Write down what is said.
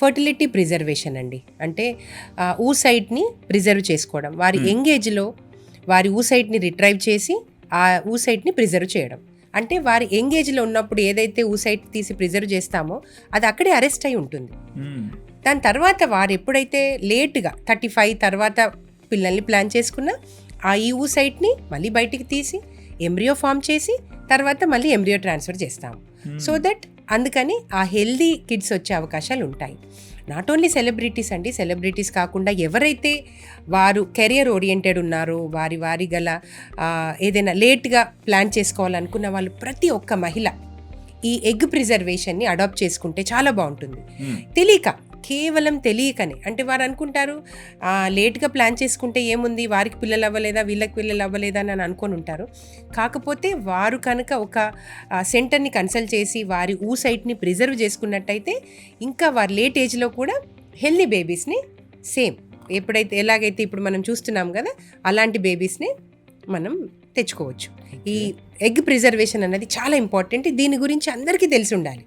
Fertility preservation అండి. అంటే ఊసైట్ని preserve చేసుకోవడం. వారి యంగ్ ఏజ్లో వారి ఊసైట్ని రిట్రైవ్ చేసి ఆ ఊసైట్ని ప్రిజర్వ్ చేయడం. అంటే వారి యంగ్ ఏజ్లో ఉన్నప్పుడు ఏదైతే ఊసైట్ తీసి ప్రిజర్వ్ చేస్తామో అది అక్కడే అరెస్ట్ అయి ఉంటుంది. మ్మ్. దాని తర్వాత వారు ఎప్పుడైతే లేట్గా థర్టీ ఫైవ్ తర్వాత పిల్లల్ని ప్లాన్ చేసుకున్నా ఆ ఈ ఊసైట్ని మళ్ళీ బయటికి తీసి ఎంబ్రియో ఫామ్ చేసి తర్వాత మళ్ళీ ఎంబ్రియో ట్రాన్స్ఫర్ చేస్తాము. సో దట్ అందుకని ఆ హెల్దీ కిడ్స్ వచ్చే అవకాశాలు ఉంటాయి నాట్ ఓన్లీ సెలబ్రిటీస్ అండి సెలబ్రిటీస్ కాకుండా ఎవరైతే వారు కెరియర్ ఓరియంటెడ్ ఉన్నారో వారి వారి గల ఏదైనా లేట్గా ప్లాన్ చేసుకోవాలనుకున్న వాళ్ళు ప్రతి ఒక్క మహిళ ఈ ఎగ్ ప్రిజర్వేషన్ని అడాప్ట్ చేసుకుంటే చాలా బాగుంటుంది. తెలియక కేవలం తెలియకనే. అంటే వారు అనుకుంటారు "ఆ, లేట్గా ప్లాన్ చేసుకుంటే ఏముంది? వారికి పిల్లలు అవ్వలేదా? వీళ్ళకి పిల్లలు అవ్వలేదా? అని అనుకొని ఉంటారు. కాకపోతే వారు కనుక ఒక సెంటర్ని కన్సల్ట్ చేసి వారి ఊ సైట్ని ప్రిజర్వ్ చేసుకున్నట్టయితే ఇంకా వారి లేట్ ఏజ్లో కూడా హెల్దీ బేబీస్ని సేమ్. ఎప్పుడైతే ఎలాగైతే ఇప్పుడు మనం చూస్తున్నాం కదా అలాంటి బేబీస్ని మనం తెచ్చుకోవచ్చు. ఈ ఎగ్ ప్రిజర్వేషన్ అన్నది చాలా ఇంపార్టెంట్. దీని గురించి అందరికీ తెలిసి ఉండాలి.